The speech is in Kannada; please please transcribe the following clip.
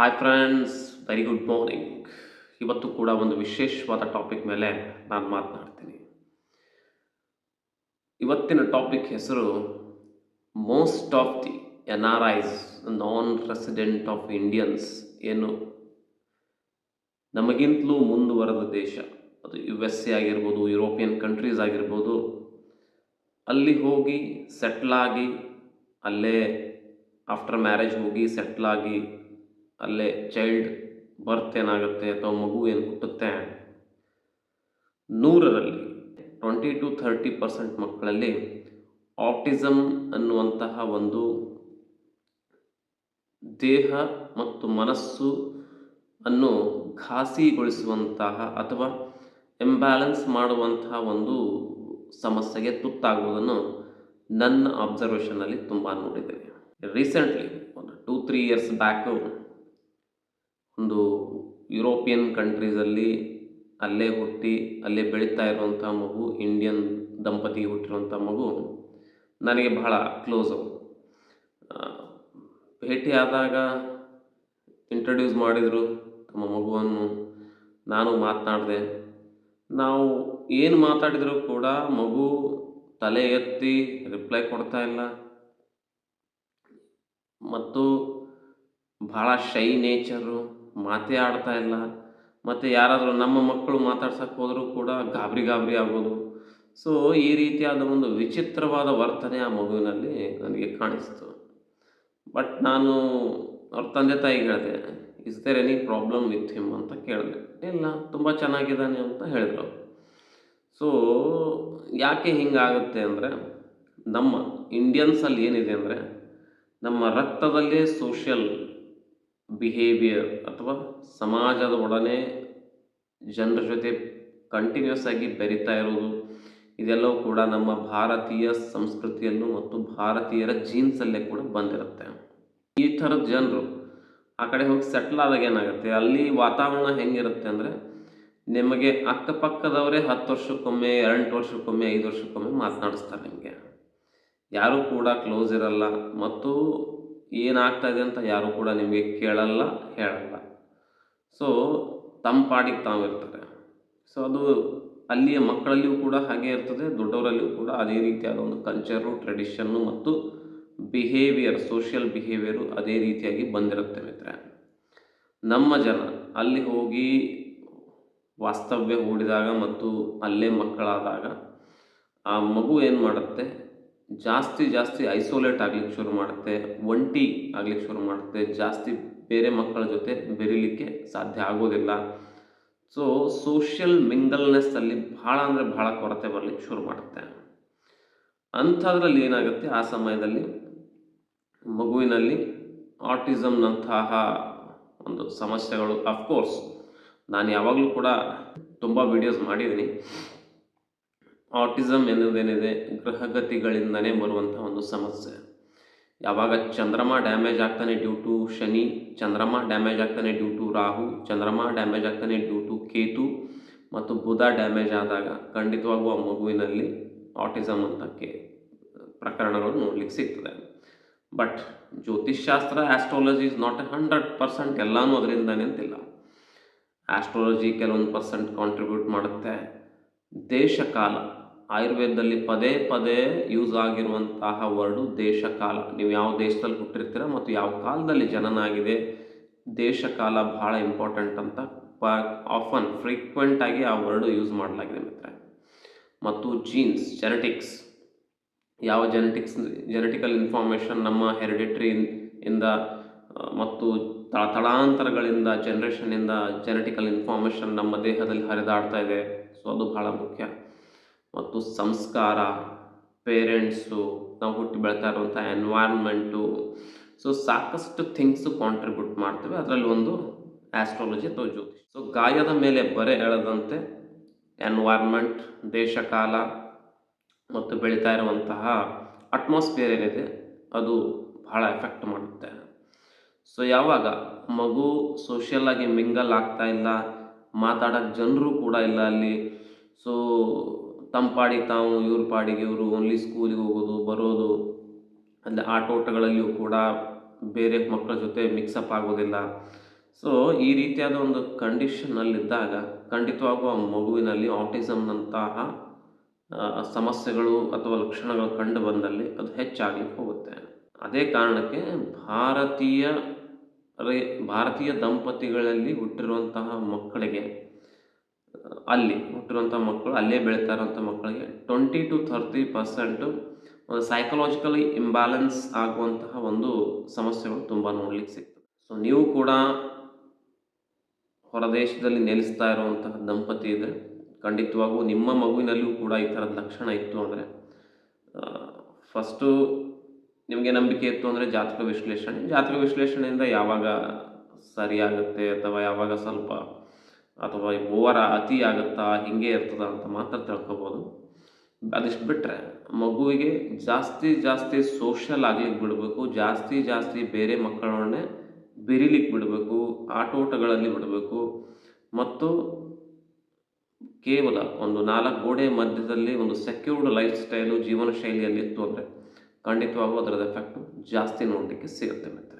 Hi friends very good morning ಇವತ್ತು ಕೂಡ ಒಂದು ವಿಶೇಷವಾದ ಟಾಪಿಕ್ ಮೇಲೆ ನಾನು ಮಾತನಾಡ್ತೀನಿ. ಇವತ್ತಿನ ಟಾಪಿಕ್ ಹೆಸರು most of the N R Is non resident of Indians ಏನು? ನಮಗಿಂತಲೂ ಮುಂದುವರೆದ ದೇಶ. ಅದು ಯು ಎಸ್ ಎ ಆಗಿರ್ಬೋದು ಯುರೋಪಿಯನ್ ಕಂಟ್ರೀಸ್ ಆಗಿರ್ಬೋದು. ಅಲ್ಲಿ ಹೋಗಿ ಸೆಟ್ಲಾಗಿ ಅಲ್ಲೇ ಆಫ್ಟರ್ ಮ್ಯಾರೇಜ್ ಹೋಗಿ ಸೆಟ್ಲಾಗಿ ಅಲ್ಲೇ ಚೈಲ್ಡ್ ಬರ್ತ್ ಏನಾಗುತ್ತೆ ಅಥವಾ ಮಗು ಏನು ಹುಟ್ಟುತ್ತೆ? ನೂರರಲ್ಲಿ ಟ್ವೆಂಟಿ ಟು ಥರ್ಟಿ ಪರ್ಸೆಂಟ್ ಮಕ್ಕಳಲ್ಲಿ ಆಟಿಸಮ್ ಅನ್ನುವಂತಹ ಒಂದು ದೇಹ ಮತ್ತು ಮನಸ್ಸು ಅನ್ನು ಘಾಸಿಗೊಳಿಸುವಂತಹ ಅಥವಾ ಎಂಬ್ಯಾಲೆನ್ಸ್ ಮಾಡುವಂತಹ ಒಂದು ಸಮಸ್ಯೆಗೆ ತುತ್ತಾಗುವುದನ್ನು ನನ್ನ ಅಬ್ಸರ್ವೇಷನಲ್ಲಿ ತುಂಬ ನೋಡಿದ್ದೇನೆ. ರೀಸೆಂಟ್ಲಿ ಒಂದು ಟೂ ತ್ರೀ ಇಯರ್ಸ್ ಬ್ಯಾಕು ಒಂದು ಯುರೋಪಿಯನ್ ಕಂಟ್ರೀಸಲ್ಲಿ ಅಲ್ಲೇ ಹುಟ್ಟಿ, ಅಲ್ಲೇ ಬೆಳೀತಾ ಇರುವಂಥ ಮಗು ಇಂಡಿಯನ್ ದಂಪತಿಗೆ ಹುಟ್ಟಿರುವಂಥ ಮಗು ನನಗೆ ಬಹಳ ಕ್ಲೋಸ್ ಭೇಟಿಯಾದಾಗ ಇಂಟ್ರಡ್ಯೂಸ್ ಮಾಡಿದರು ತಮ್ಮ ಮಗುವನ್ನು, ನಾನು ಮಾತನಾಡಿದೆ. ನಾವು ಏನು ಮಾತಾಡಿದರೂ ಕೂಡ ಮಗು ತಲೆ ಎತ್ತಿ ರಿಪ್ಲೈ ಕೊಡ್ತಾ ಇಲ್ಲ. ಮತ್ತು ಭಾಳ ಶೈ ನೇಚರು ಮಾತೇ ಆಡ್ತಾ ಇಲ್ಲ. ಮತ್ತು ಯಾರಾದರೂ ನಮ್ಮ ಮಕ್ಕಳು ಮಾತಾಡ್ಸಕ್ಕೆ ಹೋದರೂ ಕೂಡ ಗಾಬರಿ ಗಾಬರಿ ಆಗೋದು. ಸೊ ಈ ರೀತಿಯಾದ ಒಂದು ವಿಚಿತ್ರವಾದ ವರ್ತನೆ ಆ ಮಗುವಿನಲ್ಲಿ ನನಗೆ ಕಾಣಿಸ್ತು. ಬಟ್ ನಾನು ಅವ್ರ ತಂದೆ ತಾಯಿಗೆ ಹೇಳಿದೆ is there any problem with him ಅಂತ ಕೇಳಿದೆ. ಇಲ್ಲ, ತುಂಬ ಚೆನ್ನಾಗಿದ್ದಾನೆ ಅಂತ ಹೇಳಿದ್ರು ಸೊ ಯಾಕೆ ಹಿಂಗಾಗುತ್ತೆ ಅಂದರೆ, ನಮ್ಮ ಇಂಡಿಯನ್ಸಲ್ಲಿ ಏನಿದೆ ಅಂದರೆ, ನಮ್ಮ ರಕ್ತದಲ್ಲೇ ಸೋಷಿಯಲ್ ಬಿಹೇವಿಯರ್ ಅಥವಾ ಸಮಾಜದ ಒಡನೆ ಜನರ ಜೊತೆ ಕಂಟಿನ್ಯೂಸ್ ಆಗಿ ಬೆರಿತಾ ಇರೋದು, ಇದೆಲ್ಲವೂ ಕೂಡ ನಮ್ಮ ಭಾರತೀಯ ಸಂಸ್ಕೃತಿಯಲ್ಲೂ ಮತ್ತು ಭಾರತೀಯರ ಜೀನ್ಸಲ್ಲೇ ಕೂಡ ಬಂದಿರುತ್ತೆ. ಈ ಥರದ ಜನರು ಆ ಕಡೆ ಹೋಗಿ ಸೆಟ್ಲ್ ಆದಾಗ ಏನಾಗುತ್ತೆ? ಅಲ್ಲಿ ವಾತಾವರಣ ಹೆಂಗಿರುತ್ತೆ ಅಂದರೆ ನಿಮಗೆ ಅಕ್ಕಪಕ್ಕದವರೇ ಹತ್ತು ವರ್ಷಕ್ಕೊಮ್ಮೆ ಎರಡು ವರ್ಷಕ್ಕೊಮ್ಮೆ, ಐದು ವರ್ಷಕ್ಕೊಮ್ಮೆ ಮಾತನಾಡಿಸ್ತಾರೆ ನಿಮಗೆ. ಯಾರೂ ಕೂಡ ಕ್ಲೋಸ್ ಇರಲ್ಲ ಮತ್ತು ಏನಾಗ್ತಾ ಇದೆ ಅಂತ ಯಾರೂ ಕೂಡ ನಿಮಗೆ ಕೇಳಲ್ಲ, ಹೇಳಲ್ಲ. ಸೊ ತಮ್ಮ ಪಾಡಿಗೆ ತಾವಿರ್ತಾರೆ ಸೊ ಅದು ಅಲ್ಲಿಯ ಮಕ್ಕಳಲ್ಲಿಯೂ ಕೂಡ ಹಾಗೆ ಇರ್ತದೆ, ದೊಡ್ಡವರಲ್ಲಿಯೂ ಕೂಡ ಅದೇ ರೀತಿಯಾದ ಒಂದು ಕಲ್ಚರು ಟ್ರೆಡಿಷನ್ನು ಮತ್ತು ಬಿಹೇವಿಯರ್ ಸೋಷಿಯಲ್ ಬಿಹೇವಿಯರು ಅದೇ ರೀತಿಯಾಗಿ ಬಂದಿರುತ್ತೆ ಮಿತ್ರ ನಮ್ಮ ಜನ ಅಲ್ಲಿ ಹೋಗಿ ವಾಸ್ತವ್ಯ ಹೂಡಿದಾಗ ಮತ್ತು ಅಲ್ಲೇ ಮಕ್ಕಳಾದಾಗ ಆ ಮಗು ಏನು ಮಾಡುತ್ತೆ ಜಾಸ್ತಿ ಜಾಸ್ತಿ ಐಸೋಲೇಟ್ ಆಗ್ಲಿಕ್ಕೆ ಶುರು ಮಾಡುತ್ತೆ, ಒಂಟಿ ಆಗ್ಲಿಕ್ಕೆ ಶುರು ಮಾಡುತ್ತೆ, ಜಾಸ್ತಿ ಬೇರೆ ಮಕ್ಕಳ ಜೊತೆ ಬೆರೀಲಿಕ್ಕೆ ಸಾಧ್ಯ ಆಗೋದಿಲ್ಲ. ಸೊ ಸೋಷಿಯಲ್ ಮಿಂಗಲ್ನೆಸ್ಸಲ್ಲಿ ಭಾಳ ಅಂದರೆ ಭಾಳ ಕೊರತೆ ಬರಲಿಕ್ಕೆ ಶುರು ಮಾಡುತ್ತೆ. ಅಂಥದ್ರಲ್ಲಿ ಏನಾಗುತ್ತೆ? ಆ ಸಮಯದಲ್ಲಿ ಮಗುವಿನಲ್ಲಿ ಆರ್ಟಿಸಮ್ನಂತಹ ಒಂದು ಸಮಸ್ಯೆಗಳು ಅಫ್ಕೋರ್ಸ್ ನಾನು ಯಾವಾಗಲೂ ಕೂಡ ತುಂಬ ವಿಡಿಯೋಸ್ ಮಾಡಿದ್ದೀನಿ. ಆಟಿಸಮ್ ಎನ್ನುವುದೇನಿದೆ? ಗ್ರಹಗತಿಗಳಿಂದನೇ ಬರುವಂಥ ಒಂದು ಸಮಸ್ಯೆ. ಯಾವಾಗ ಚಂದ್ರಮ ಡ್ಯಾಮೇಜ್ ಆಗ್ತಾನೆ due to Shani, Chandrama damage ಆಗ್ತಾನೆ due to Rahu, Chandrama damage ಆಗ್ತಾನೆ ಡ್ಯೂ ಟು ಕೇತು ಮತ್ತು ಬುಧ ಡ್ಯಾಮೇಜ್ ಆದಾಗ ಖಂಡಿತವಾಗೂ ಆ ಮಗುವಿನಲ್ಲಿ ಆಟಿಸಮ್ ಅಂತಕ್ಕೆ ಪ್ರಕರಣಗಳು ನೋಡ್ಲಿಕ್ಕೆ ಸಿಗ್ತದೆ. But ಜ್ಯೋತಿಷ್ಶಾಸ್ತ್ರ astrology is not a hundred percent ಎಲ್ಲನೂ ಅದರಿಂದನೇ ಅಂತಿಲ್ಲ. ಆಸ್ಟ್ರಾಲಜಿ ಕೆಲವೊಂದು ಪರ್ಸೆಂಟ್ ಕಾಂಟ್ರಿಬ್ಯೂಟ್ ಮಾಡುತ್ತೆ. ದೇಶಕಾಲ ಆಯುರ್ವೇದದಲ್ಲಿ ಪದೇ ಪದೇ ಯೂಸ್ ಆಗಿರುವಂತಹ ವರ್ಡು ದೇಶಕಾಲ. ನೀವು ಯಾವ ದೇಶದಲ್ಲಿ ಹುಟ್ಟಿರ್ತೀರ ಮತ್ತು ಯಾವ ಕಾಲದಲ್ಲಿ ಜನನ ಆಗಿದೆ ದೇಶಕಾಲ ಬಹಳ ಇಂಪಾರ್ಟೆಂಟ್ ಅಂತ ಆಫನ್ ಫ್ರೀಕ್ವೆಂಟ್ ಆಗಿ ಆ ವರ್ಡು ಯೂಸ್ ಮಾಡಲಾಗಿದೆ ಮಿತ್ರ ಮತ್ತು ಜೀನ್ಸ್ ಜೆನೆಟಿಕ್ಸ್ ಯಾವ ಜೆನೆಟಿಕ್ಸ್ ಜೆನೆಟಿಕಲ್ ಇನ್ಫಾರ್ಮೇಷನ್ ನಮ್ಮ ಹೆರಿಡಿಟ್ರಿ ಇಂದ ಮತ್ತು ತಳ ತಳಾಂತರಗಳಿಂದ ಜನ್ರೇಷನಿಂದ ಜೆನೆಟಿಕಲ್ ಇನ್ಫಾರ್ಮೇಷನ್ ನಮ್ಮ ದೇಹದಲ್ಲಿ ಹರಿದಾಡ್ತಾ ಇದೆ. ಸೊ ಅದು ಬಹಳ ಮುಖ್ಯ. ಮತ್ತು ಸಂಸ್ಕಾರ, ಪೇರೆಂಟ್ಸು, ನಾವು ಹುಟ್ಟಿ ಬೆಳ್ತಾ ಇರುವಂಥ ಎನ್ವೈರ್ಮೆಂಟು ಸೊ ಸಾಕಷ್ಟು ಥಿಂಗ್ಸು ಕಾಂಟ್ರಿಬ್ಯೂಟ್ ಮಾಡ್ತವೆ. ಅದರಲ್ಲಿ ಒಂದು ಆ್ಯಸ್ಟ್ರಾಲಜಿ ಅಥವಾ ಜ್ಯೋತಿಷ್. ಸೊ ಗಾಯದ ಮೇಲೆ ಬರೆ ಹೇಳದಂತೆ ಎನ್ವೈರ್ಮೆಂಟ್ ದೇಶಕಾಲ ಮತ್ತು ಬೆಳೀತಾ ಇರುವಂತಹ ಅಟ್ಮಾಸ್ಫಿಯರ್ ಏನಿದೆ, ಅದು ಬಹಳ ಎಫೆಕ್ಟ್ ಮಾಡುತ್ತೆ. ಸೊ ಯಾವಾಗ ಮಗು ಸೋಷಿಯಲ್ ಆಗಿ ಮಿಂಗಲ್ ಆಗ್ತಾ ಇಲ್ಲ ಮಾತಾಡೋಕ್ಕೆ ಜನರು ಕೂಡ ಇಲ್ಲ ಅಲ್ಲಿ. ಸೊ ತಮ್ಮ ಪಾಡಿಗೆ ತಾವು, ಇವ್ರ ಪಾಡಿಗೆ ಇವರು ಓನ್ಲಿ ಸ್ಕೂಲಿಗೆ ಹೋಗೋದು, ಬರೋದು. ಅಲ್ಲಿ ಆಟೋಟಗಳಲ್ಲಿಯೂ ಕೂಡ ಬೇರೆ ಮಕ್ಕಳ ಜೊತೆ ಮಿಕ್ಸಪ್ ಆಗೋದಿಲ್ಲ. ಸೊ ಈ ರೀತಿಯಾದ ಒಂದು ಕಂಡೀಷನ್ನಲ್ಲಿದ್ದಾಗ ಖಂಡಿತವಾಗೂ ಆ ಮಗುವಿನಲ್ಲಿ ಆಟಿಸಮ್ನಂತಹ ಸಮಸ್ಯೆಗಳು ಅಥವಾ ಲಕ್ಷಣಗಳು ಕಂಡು ಬಂದಲ್ಲಿ ಅದು ಹೆಚ್ಚಾಗಲಿಕ್ಕೆ ಹೋಗುತ್ತೆ. ಅದೇ ಕಾರಣಕ್ಕೆ ಭಾರತೀಯ ರೇ, ಭಾರತೀಯ ದಂಪತಿಗಳಲ್ಲಿ ಹುಟ್ಟಿರುವಂತಹ ಮಕ್ಕಳಿಗೆ ಅಲ್ಲಿ ಹುಟ್ಟಿರುವಂಥ ಮಕ್ಕಳು, ಅಲ್ಲೇ ಬೆಳೀತಾ ಮಕ್ಕಳಿಗೆ ಟ್ವೆಂಟಿ ಟು ಥರ್ಟಿ ಪರ್ಸೆಂಟು ಒಂದು ಸೈಕಲಾಜಿಕಲಿ ಇಂಬ್ಯಾಲೆನ್ಸ್ ಆಗುವಂತಹ ಒಂದು ಸಮಸ್ಯೆಗಳು ತುಂಬ ನೋಡ್ಲಿಕ್ಕೆ ಸಿಗ್ತದೆ. ಸೊ ನೀವು ಕೂಡ ಹೊರದೇಶದಲ್ಲಿ ನೆಲೆಸ್ತಾ ಇರುವಂತಹ ದಂಪತಿ ಇದೆ ಖಂಡಿತವಾಗೂ ನಿಮ್ಮ ಮಗುವಿನಲ್ಲಿಯೂ ಕೂಡ ಈ ಥರದ ಲಕ್ಷಣ ಇತ್ತು ಅಂದರೆ ಫಸ್ಟು ನಿಮಗೆ ನಂಬಿಕೆ ಇತ್ತು ಅಂದರೆ ಜಾತಕ ವಿಶ್ಲೇಷಣೆ. ಜಾತಕ ವಿಶ್ಲೇಷಣೆಯಿಂದ ಯಾವಾಗ ಸರಿಯಾಗುತ್ತೆ ಅಥವಾ ಯಾವಾಗ ಸ್ವಲ್ಪ ಅಥವಾ ಓವರ ಅತಿ ಆಗುತ್ತಾ ಹಿಂಗೆ ಇರ್ತದ ಅಂತ ಮಾತ್ರ ತಿಳ್ಕೊಬೋದು. ಅದಿಷ್ಟು ಬಿಟ್ಟರೆ ಮಗುವಿಗೆ ಜಾಸ್ತಿ ಜಾಸ್ತಿ ಸೋಷಲ್ ಆಗ್ಲಿಕ್ಕೆ ಬಿಡಬೇಕು, ಜಾಸ್ತಿ ಜಾಸ್ತಿ ಬೇರೆ ಮಕ್ಕಳನ್ನೇ ಬೆರಿಲಿಕ್ಕೆ ಬಿಡಬೇಕು ಆಟೋಟಗಳಲ್ಲಿ ಬಿಡಬೇಕು. ಮತ್ತು ಕೇವಲ ಒಂದು ನಾಲ್ಕು ಗೋಡೆ ಮಧ್ಯದಲ್ಲಿ ಒಂದು ಸೆಕ್ಯೂರ್ಡ್ ಲೈಫ್ ಸ್ಟೈಲು ಜೀವನ ಶೈಲಿಯಲ್ಲಿ ಇತ್ತು ಅಂದರೆ ಖಂಡಿತವಾಗೂ ಅದರದ ಎಫೆಕ್ಟು ಜಾಸ್ತಿ ನೋಡಲಿಕ್ಕೆ ಸಿಗುತ್ತೆ ಮಿತ್ರ